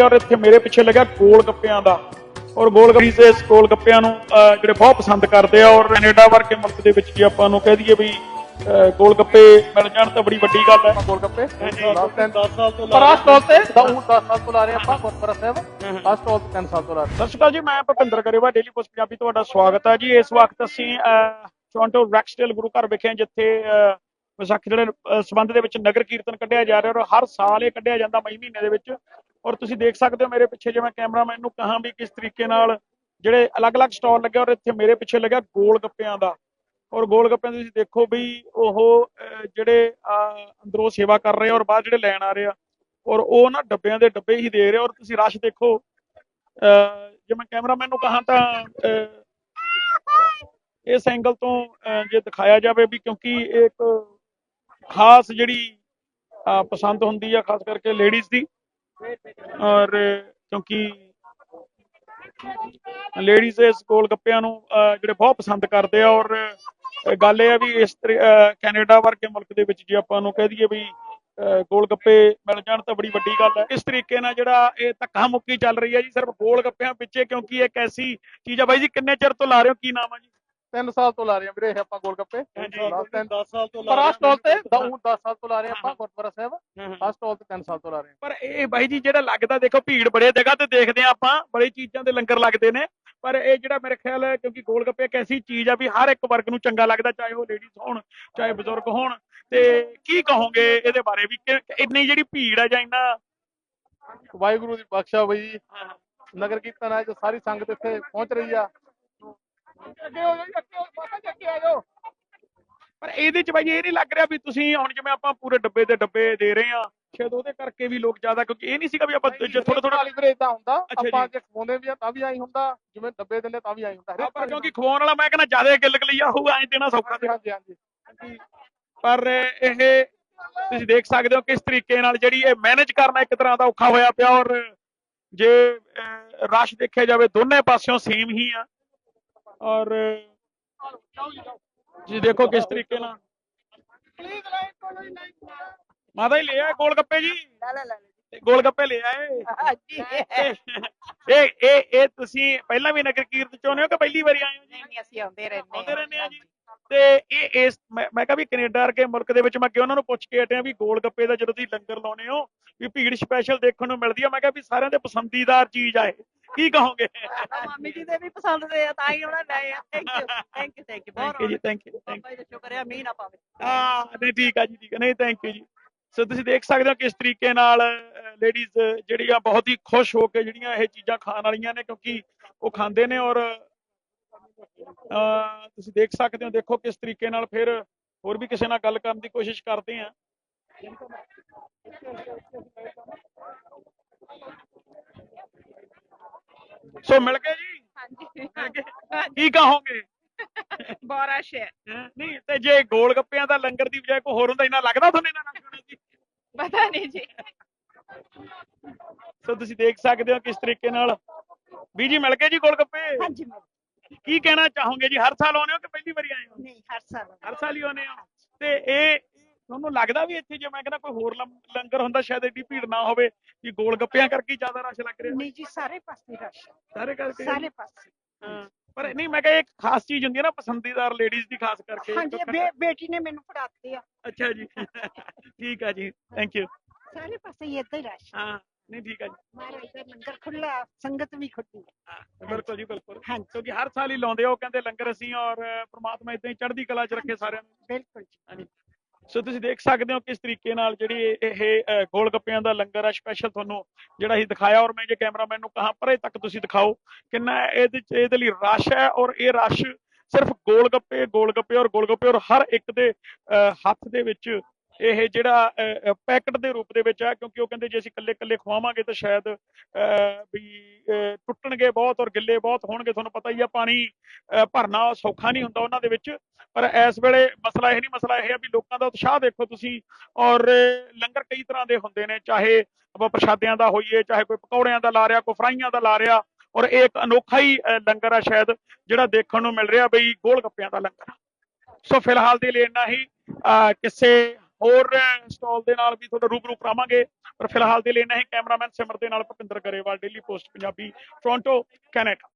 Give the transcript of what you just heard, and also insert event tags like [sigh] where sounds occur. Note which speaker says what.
Speaker 1: ਔਰ ਇੱਥੇ ਮੇਰੇ ਪਿੱਛੇ ਲੱਗਿਆ ਗੋਲ ਗੱਪਿਆਂ ਦਾ। ਔਰ ਗੋਲ ਗੱਪੀ ਦੇ ਇਸ ਗੋਲ ਗੱਪਿਆਂ ਨੂੰ ਜਿਹੜੇ ਬਹੁਤ ਪਸੰਦ ਕਰਦੇ ਆ ਔਰ ਕੈਨੇਡਾ ਵਰਗੇ ਮੁਲਕ ਦੇ ਵਿੱਚ ਜੇ ਆਪਾਂ ਨੂੰ ਕਹਿ ਦਈਏ ਵੀ ਗੋਲ ਗੱਪੇ ਮਿਲ ਜਾਣ ਤਾਂ ਬੜੀ ਵੱਡੀ ਗੱਲ ਹੈ।
Speaker 2: ਗੋਲ ਗੱਪੇ?
Speaker 1: ਹਾਂਜੀ।
Speaker 2: 10 ਸਾਲ ਤੋਂ
Speaker 3: ਲਾ
Speaker 2: ਪਰ
Speaker 3: ਰਹੇ
Speaker 2: ਆ ਸਟਾਲ ਤੇ ਦਾ ਉਹ 10 ਸਾਲ ਤੋਂ ਲਾ ਰਹੇ ਆਪਾਂ ਗੁਰਪੁਰਾ ਸਾਹਿਬ। ਆ ਸਟਾਲ ਤੇ 3 ਸਾਲ ਤੋਂ ਲਾ ਰਹੇ
Speaker 1: ਸਤਿ ਸ਼੍ਰੀ ਅਕਾਲ ਜੀ ਮੈਂ ਭਪਿੰਦਰ ਗਰੇਵਾ ਡੇਲੀ ਪੋਸਟ ਪੰਜਾਬੀ ਤੁਹਾਡਾ ਸਵਾਗਤ ਹੈ ਜੀ। ਇਸ ਵਕਤ ਅਸੀਂ ਟੋਰਾਂਟੋ ਰੈਕਸਟੇਲ ਗੁਰੂ ਘਰ ਵਿਖੇ ਜਿੱਥੇ ਵਿਸਾਖੀ ਅਹ, ਸੰਬੰਧ ਦੇ ਵਿੱਚ ਨਗਰ ਕੀਰਤਨ ਕੱਢਿਆ ਜਾ ਰਿਹਾ ਔਰ ਹਰ ਸਾਲ ਇਹ ਕੱਢਿਆ ਜਾਂਦਾ ਮਈ ਮਹੀਨੇ ਦੇ ਵਿੱਚ। ਔਰ ਤੁਸੀਂ ਦੇਖ ਸਕਦੇ ਹੋ ਮੇਰੇ ਪਿੱਛੇ ਜਿਵੇਂ ਕੈਮਰਾਮੈਨ ਨੂੰ ਕਹਾਂ ਵੀ ਕਿਸ ਤਰੀਕੇ ਨਾਲ ਜਿਹੜੇ ਅਲੱਗ-ਅਲੱਗ ਸਟਾਲ ਲੱਗੇ ਔਰ ਇੱਥੇ ਮੇਰੇ ਪਿੱਛੇ ਲੱਗਿਆ ਗੋਲ ਗੱਪਿਆਂ ਦਾ। ਔਰ ਗੋਲ ਗੱਪਿਆਂ ਦੇ ਤੁਸੀਂ ਦੇਖੋ ਵੀ ਉਹ ਜਿਹੜੇ ਅਹ, ਅੰਦਰੋਂ ਸੇਵਾ ਕਰ ਰਹੇ ਆ ਔਰ ਬਾਹਰ ਜਿਹੜੇ ਲੈਣ ਆ ਰਹੇ ਆ ਔਰ ਉਹ ਨਾ ਡੱਬਿਆਂ ਦੇ ਡੱਬੇ ਹੀ ਦੇ ਰਹੇ ਔਰ ਤੁਸੀਂ ਰਸ਼ ਦੇਖੋ ਅਹ, ਜੇ ਮੈਂ ਕੈਮਰਾਮੈਨ ਨੂੰ ਕਹਾਂ ਤਾਂ ਅਹ, ਇਸ ਐਂਗਲ ਤੋਂ ਅਹ, ਜੇ ਦਿਖਾਇਆ ਜਾਵੇ ਵੀ ਕਿਉਂਕਿ ਇਹ ਇੱਕ ਖਾਸ ਜਿਹੜੀ ਅਹ, ਪਸੰਦ ਹੁੰਦੀ ਆ ਖਾਸ ਕਰਕੇ ਲੇਡੀਜ਼ ਦੀ ਔਰ ਕਿਉਂਕਿ ਲੇਡੀਜ਼ ਇਸ ਗੋਲ ਗੱਪਿਆਂ ਨੂੰ ਜਿਹੜੇ ਬਹੁਤ ਪਸੰਦ ਕਰਦੇ ਆ ਔਰ ਗੱਲ ਇਹ ਆ ਵੀ ਇਸ ਕੈਨੇਡਾ ਵਰਗੇ ਮੁਲਕ ਦੇ ਵਿੱਚ ਜੇ ਆਪਾਂ ਨੂੰ ਕਹਿ ਦਈਏ ਵੀ ਗੋਲ ਗੱਪੇ ਮਿਲ ਜਾਣ ਤਾਂ ਬੜੀ ਵੱਡੀ ਗੱਲ ਹੈ। ਇਸ ਤਰੀਕੇ ਨਾਲ ਜਿਹੜਾ ਇਹ ਧੱਕਾ ਮੁੱਕੀ ਚੱਲ ਰਹੀ ਹੈ ਜੀ ਸਿਰਫ ਗੋਲ ਗੱਪਿਆਂ ਪਿੱਛੇ ਕਿਉਂਕਿ ਇਹ ਇੱਕ ਐਸੀ ਚੀਜ਼ ਆ ਬਾਈ ਜੀ ਕਿੰਨੇ ਚਿਰ ਤੋਂ ਲਾ ਰਹੇ ਹੋ? ਕੀ ਨਾਮ ਆ ਜੀ?
Speaker 2: 3 ਸਾਲ ਤੋਂ ਲਾ ਰਹੇ ਆ ਵੀਰੇ ਇਹ ਆਪਾਂ ਗੋਲ ਗੱਪੇ
Speaker 1: ਹਾਂਜੀ।
Speaker 2: 10
Speaker 3: ਸਾਲ ਤੋਂ
Speaker 2: ਪਰ ਆ ਸਟਾਲ ਤੇ ਦਾ ਉਹ 10 ਸਾਲ ਤੋਂ ਲਾ ਰਹੇ ਆਪਾਂ ਗੁਰਪੁਰਾ ਸਾਹਿਬ। ਆ ਸਟਾਲ ਤੇ 3 ਸਾਲ ਤੋਂ ਲਾ ਰਹੇ
Speaker 1: ਪਰ ਇਹ ਬਾਈ ਜੀ ਜਿਹੜਾ ਲੱਗਦਾ ਦੇਖੋ ਭੀੜ ਬੜੇ ਜਗ੍ਹਾ ਤੇ ਦੇਖਦੇ ਆ ਆਪਾਂ ਬੜੀ ਚੀਜ਼ਾਂ ਦੇ ਲੰਗਰ ਲੱਗਦੇ ਨੇ। ਪਰ ਇਹ ਜਿਹੜਾ ਮੇਰੇ ਖਿਆਲ ਹੈ ਕਿਉਂਕਿ ਗੋਲ ਗੱਪੇ ਇੱਕ ਐਸੀ ਚੀਜ਼ ਆ ਵੀ ਹਰ ਇੱਕ ਵਰਗ ਨੂੰ ਚੰਗਾ ਲੱਗਦਾ ਚਾਹੇ ਉਹ ਲੇਡੀਜ਼ ਹੋਣ ਚਾਹੇ ਬਜ਼ੁਰਗ ਹੋਣ। ਤੇ ਕੀ ਕਹੋਗੇ ਇਹਦੇ ਬਾਰੇ ਵੀ? ਇੰਨੀ ਜਿਹੜੀ ਭੀੜ ਆ ਜਾਂ ਇੰਨਾ
Speaker 2: ਵਾਹਿਗੁਰੂ ਦੀ ਬਖਸ਼ਾ ਬਈ ਜੀ। ਨਗਰ ਕੀਰਤਨ ਹੈ ਜੋ ਸਾਰੀ ਸੰਗਤ ਇੱਥੇ ਪਹੁੰਚ ਰਹੀ ਆ। ਅੱਗੇ ਹੋ ਜਾਓ ਅੱਗੇ ਹੋ ਜੀ ਅੱਗੇ ਆ ਜਾਓ।
Speaker 1: ਪਰ ਇਹਦੇ ਚ ਬਾਈ ਇਹ ਨਹੀਂ ਲੱਗ ਰਿਹਾ ਵੀ ਤੁਸੀਂ ਹੁਣ ਜਿਵੇਂ ਆਪਾਂ ਪੂਰੇ ਡੱਬੇ ਦੇ ਡੱਬੇ ਦੇ ਰਹੇ ਆ ਸ਼ਾਇਦ ਉਹਦੇ ਕਰਕੇ ਵੀ ਲੋਕ ਜ਼ਿਆਦਾ ਕਿਉਂਕਿ ਇਹ ਨਹੀਂ ਸੀਗਾ ਵੀ ਆਪਾਂ ਜੇ ਥੋੜਾ ਥੋੜਾ
Speaker 2: ਵੀਰੇ ਇਦਾਂ ਹੁੰਦਾ ਆਪਾਂ
Speaker 1: ਜੀ।
Speaker 2: ਖਵਾਉਂਦੇ ਵੀ ਆ ਤਾਂ ਵੀ ਆਈ ਹੁੰਦਾ ਜਿਵੇਂ ਡੱਬੇ ਦਿੰਦੇ ਤਾਂ ਵੀ ਆਈ ਹੁੰਦਾ
Speaker 1: ਪਰ ਕਿਉਂਕਿ ਖਵਾਉਣ ਵਾਲਾ ਮੈਂ ਕਹਿੰਦਾ ਜ਼ਿਆਦਾ ਗਿੱਲ ਗਲੀਆ ਹੋਊ ਐਂ ਦੇਣਾ ਸੌਖਾ ਤੇ
Speaker 2: ਹਾਂਜੀ ਹਾਂਜੀ।
Speaker 1: ਪਰ ਇਹ ਤੁਸੀਂ ਦੇਖ ਸਕਦੇ ਹੋ ਕਿਸ ਤਰੀਕੇ ਨਾਲ ਜਿਹੜੀ ਇਹ ਮੈਨੇਜ ਕਰਨਾ ਇੱਕ ਤਰ੍ਹਾਂ ਦਾ ਔਖਾ ਹੋਇਆ ਪਿਆ ਔਰ ਜੇ ਰਸ਼ ਦੇਖਿਆ ਜਾਵੇ ਦੋਨੇ ਪਾਸਿਓਂ ਸੇਮ ਹੀ ਆ। ਔਰ ਜੀ ਦੇਖੋ ਕਿਸ ਤਰੀਕੇ ਨਾਲ।
Speaker 2: ਪਲੀਜ਼ ਲਾਈਨ ਕੋਲ ਨਹੀਂ
Speaker 1: ਮਾਤਾ ਜੀ ਲੈ ਆਏ ਗੋਲ ਗੱਪੇ ਜੀ।
Speaker 4: ਲੈ ਲੈ ਲੈ।
Speaker 1: ਤੇ ਗੋਲ ਗੱਪੇ ਲੈ ਆਏ।
Speaker 4: ਹਾਂਜੀ।
Speaker 1: ਇਹ ਇਹ ਇਹ ਤੁਸੀਂ ਪਹਿਲਾਂ ਵੀ ਨਗਰ ਕੀਰਤਨ ਚ ਆਉਂਦੇ ਹੋ ਕਿ ਪਹਿਲੀ ਵਾਰੀ ਆਏ ਹੋ ਜੀ?
Speaker 4: ਨਹੀਂ ਨਹੀਂ ਅਸੀਂ ਆਉਂਦੇ ਰਹਿੰਦੇ
Speaker 1: ਆਉਂਦੇ ਰਹਿੰਦੇ ਆ ਜੀ। ਤੇ ਇਹ ਇਸ ਮੈਂ ਕਿਹਾ ਵੀ ਕੈਨੇਡਾ ਵਰਗੇ ਮੁਲਕ ਦੇ ਵਿੱਚ ਮੈਂ ਕਿ ਉਹਨਾਂ ਨੂੰ ਪੁੱਛ ਕੇ ਹਟਿਆ ਵੀ ਗੋਲ ਗੱਪੇ ਦਾ ਜਦੋਂ ਤੁਸੀਂ ਲੰਗਰ ਲਾਉਨੇ ਹੋ ਵੀ ਭੀੜ ਸਪੈਸ਼ਲ ਦੇਖਣ ਨੂੰ ਮਿਲਦੀ ਆ ਮੈਂ ਕਿਹਾ ਵੀ ਸਾਰਿਆਂ ਦੇ ਪਸੰਦੀਦਾਰ ਚੀਜ਼ ਆ ਇਹ। ਕੀ ਕਹੋਗੇ?
Speaker 4: ਮਾਮੀ ਜੀ ਦੇ ਵੀ ਪਸੰਦ ਦੇ ਆ ਤਾਂ ਹੀ ਉਹਨਾਂ ਲਏ ਆ। Thank you thank you thank you
Speaker 1: thank you ਜੀ ਥੈਂਕ ਯੂ
Speaker 4: ਜੀ ਦਾ ਸ਼ੁਕਰ ਹੈ ਮੀਂਹ ਨਾ ਪਾਵੇ।
Speaker 1: ਹਾਂ ਨਹੀਂ ਠੀਕ ਆ ਜੀ ਠੀਕ ਆ। ਨਹੀਂ ਥੈਂਕ ਯੂ ਜੀ। ਸੋ ਤੁਸੀਂ ਦੇਖ ਸਕਦੇ ਹੋ ਕਿਸ ਤਰੀਕੇ ਨਾਲ ਲੇਡੀਜ਼ ਜਿਹੜੀਆਂ ਬਹੁਤ ਹੀ ਖੁਸ਼ ਹੋ ਕੇ ਜਿਹੜੀਆਂ ਇਹ ਚੀਜ਼ਾਂ ਖਾਣ ਵਾਲੀਆਂ ਨੇ ਕਿਉਂਕਿ ਉਹ ਖਾਂਦੇ ਨੇ ਔਰ ਤੁਸੀਂ ਦੇਖ ਸਕਦੇ ਹੋ ਦੇਖੋ ਕਿਸ ਤਰੀਕੇ ਨਾਲ ਫਿਰ ਹੋਰ ਵੀ ਕਿਸੇ ਨਾਲ ਗੱਲ ਕਰਨ ਦੀ ਕੋਸ਼ਿਸ਼ ਕਰਦੇ ਆ ਸੋ ਮਿਲ ਗਏ ਜੀ?
Speaker 4: ਹਾਂਜੀ।
Speaker 1: ਕੀ ਕਹੋਗੇ?
Speaker 4: ਬੋਰਾ ਸ਼ੇ
Speaker 1: ਹੈਂ? ਨਹੀਂ ਤੇ ਜੇ ਗੋਲ ਗੱਪਿਆਂ ਦਾ ਲੰਗਰ ਦੀ ਬਜਾਏ ਕੋਈ ਹੋਰ ਹੁੰਦਾ ਇੰਨਾ ਲੱਗਦਾ ਤੁਹਾਨੂੰ ਇਹਨਾਂ ਨਾਲ ਜੀ
Speaker 4: ਪਤਾ ਨਹੀਂ ਜੀ।
Speaker 1: ਸੋ ਤੁਸੀਂ ਦੇਖ ਸਕਦੇ ਹੋ ਕਿਸ ਤਰੀਕੇ ਨਾਲ। ਵੀ ਜੀ ਮਿਲ ਗਏ ਜੀ ਗੋਲ ਗੱਪੇ?
Speaker 4: ਹਾਂਜੀ
Speaker 1: ਕੀ ਕਹਿਣਾ ਚਾਹੋਗੇ ਜੀ? ਹਰ ਸਾਲ ਆਉਂਦੇ ਹੋ ਕਿ ਪਹਿਲੀ ਵਾਰੀ ਆਏ ਹੋ?
Speaker 4: ਨਹੀਂ ਹਰ ਸਾਲ
Speaker 1: ਹਰ ਸਾਲ ਹੀ ਆਉਂਦੇ ਹੋ? ਤੇ ਇਹ ਤੁਹਾਨੂੰ ਲੱਗਦਾ ਵੀ ਇੱਥੇ ਜੇ ਮੈਂ ਕਹਿੰਦਾ ਕੋਈ ਹੋਰ ਲੰਗਰ ਹੁੰਦਾ ਸ਼ਾਇਦ ਏਡੀ ਭੀੜ ਨਾ ਹੋਵੇ ਕਿ ਗੋਲ ਗੱਪਿਆਂ ਕਰਕੇ ਜ਼ਿਆਦਾ ਰਸ਼ ਲੱਗ ਰਿਹਾ?
Speaker 4: ਨਹੀਂ ਜੀ ਸਾਰੇ ਪਾਸੇ ਰਸ਼
Speaker 1: ਸਾਰੇ ਕਰਕੇ?
Speaker 4: ਸਾਰੇ ਪਾਸੇ।
Speaker 1: ਹਾਂ। ਪਰ ਨਹੀਂ ਮੈਂ ਕਿਹਾ ਇੱਕ ਖਾਸ ਚੀਜ਼ ਹੁੰਦੀ ਹੈ ਨਾ ਪਸੰਦੀਦਾਰ ਲੇਡੀਜ਼ ਦੀ ਖਾਸ ਕਰਕੇ।
Speaker 4: ਹਾਂਜੀ ਬੇਟੀ ਨੇ ਮੈਨੂੰ ਫੜਾਤੇ ਆ।
Speaker 1: ਅੱਛਾ ਜੀ। [laughs] ਠੀਕ ਆ ਜੀ। ਥੈਂਕ ਯੂ
Speaker 4: ਸਾਰੇ ਪਾਸੇ ਏਦਾਂ ਹੀ ਰਸ਼
Speaker 1: ਹਾਂ। ਨਹੀਂ ਠੀਕ ਆ ਜੀ।
Speaker 4: ਮਹਾਰਾਜ ਦਾ ਲੰਗਰ ਖੁੱਲਾ ਸੰਗਤ ਵੀ ਖੁੱਲੀ।
Speaker 1: ਹਾਂ, ਬਿਲਕੁਲ ਜੀ ਬਿਲਕੁਲ।
Speaker 4: ਹਾਂਜੀ।
Speaker 1: ਕਿਉਂਕਿ ਹਰ ਸਾਲ ਹੀ ਲਾਉਂਦੇ ਉਹ ਕਹਿੰਦੇ ਲੰਗਰ ਅਸੀਂ ਔਰ ਪ੍ਰਮਾਤਮਾ ਇਦਾਂ ਹੀ ਚੜ੍ਹਦੀ ਕਲਾ 'ਚ ਰੱਖੇ ਸਾਰਿਆਂ ਨੂੰ।
Speaker 4: ਬਿਲਕੁਲ ਜੀ।
Speaker 1: ਸੋ ਤੁਸੀਂ ਦੇਖ ਸਕਦੇ ਹੋ ਕਿਸ ਤਰੀਕੇ ਨਾਲ ਜਿਹੜੀ ਇਹ ਗੋਲ ਗੱਪਿਆਂ ਦਾ ਲੰਗਰ ਆ ਸਪੈਸ਼ਲ ਤੁਹਾਨੂੰ ਜਿਹੜਾ ਅਸੀਂ ਦਿਖਾਇਆ ਔਰ ਮੈਂ ਜੇ ਕੈਮਰਾਮੈਨ ਨੂੰ ਕਹਾਂ ਪਰੇ ਤੱਕ ਤੁਸੀਂ ਦਿਖਾਓ ਕਿੰਨਾ ਇਹਦੇ 'ਚ ਇਹਦੇ ਲਈ ਰਸ਼ ਹੈ ਔਰ ਇਹ ਰਸ਼ ਸਿਰਫ ਗੋਲ ਗੱਪੇ ਗੋਲ ਗੱਪੇ ਔਰ ਗੋਲ ਗੱਪੇ ਔਰ ਹਰ ਇੱਕ ਦੇ ਅਹ, ਹੱਥ ਦੇ ਵਿੱਚ ਇਹ ਜਿਹੜਾ ਪੈਕਟ ਦੇ ਰੂਪ ਦੇ ਵਿੱਚ ਆ ਕਿਉਂਕਿ ਉਹ ਕਹਿੰਦੇ ਜੇ ਅਸੀਂ ਇਕੱਲੇ ਇਕੱਲੇ ਖਵਾਵਾਂਗੇ ਤਾਂ ਸ਼ਾਇਦ ਅਹ, ਵੀ ਟੁੱਟਣਗੇ ਬਹੁਤ ਔਰ ਗਿੱਲੇ ਬਹੁਤ ਹੋਣਗੇ ਤੁਹਾਨੂੰ ਪਤਾ ਹੀ ਆ ਪਾਣੀ ਭਰਨਾ ਸੌਖਾ ਨਹੀਂ ਹੁੰਦਾ ਉਹਨਾਂ ਦੇ ਵਿੱਚ। ਪਰ ਇਸ ਵੇਲੇ ਮਸਲਾ ਇਹ ਨਹੀਂ ਮਸਲਾ ਇਹ ਹੈ ਵੀ ਲੋਕਾਂ ਦਾ ਉਤਸ਼ਾਹ ਦੇਖੋ ਤੁਸੀਂ ਔਰ ਲੰਗਰ ਕਈ ਤਰ੍ਹਾਂ ਦੇ ਹੁੰਦੇ ਨੇ ਚਾਹੇ ਆਪਾਂ ਪ੍ਰਸ਼ਾਦਿਆਂ ਦਾ ਹੋਈਏ ਚਾਹੇ ਕੋਈ ਪਕੌੜਿਆਂ ਦਾ ਲਾ ਰਿਹਾ ਕੋਈ ਫਰਾਈਆਂ ਦਾ ਲਾ ਰਿਹਾ ਔਰ ਇਹ ਇੱਕ ਅਨੋਖਾ ਹੀ ਲੰਗਰ ਆ ਸ਼ਾਇਦ ਜਿਹੜਾ ਦੇਖਣ ਨੂੰ ਮਿਲ ਰਿਹਾ ਬਈ ਗੋਲ ਗੱਪਿਆਂ ਦਾ ਲੰਗਰ ਸੋ ਫਿਲਹਾਲ ਦੇ ਲਈ ਇੰਨਾ ਹੀ ਕਿਸੇ ਹੋਰ ਸਟਾਲ ਦੇ ਨਾਲ ਵੀ ਤੁਹਾਡਾ ਰੂਬਰੂ ਕਰਾਵਾਂਗੇ। ਪਰ ਫਿਲਹਾਲ ਦੇ ਲਈ ਨਹੀਂ, ਕੈਮਰਾਮੈਨ ਸਿਮਰ ਦੇ ਨਾਲ Bhupinder Grewal, Daily Post, Punjabi, Toronto, Canada.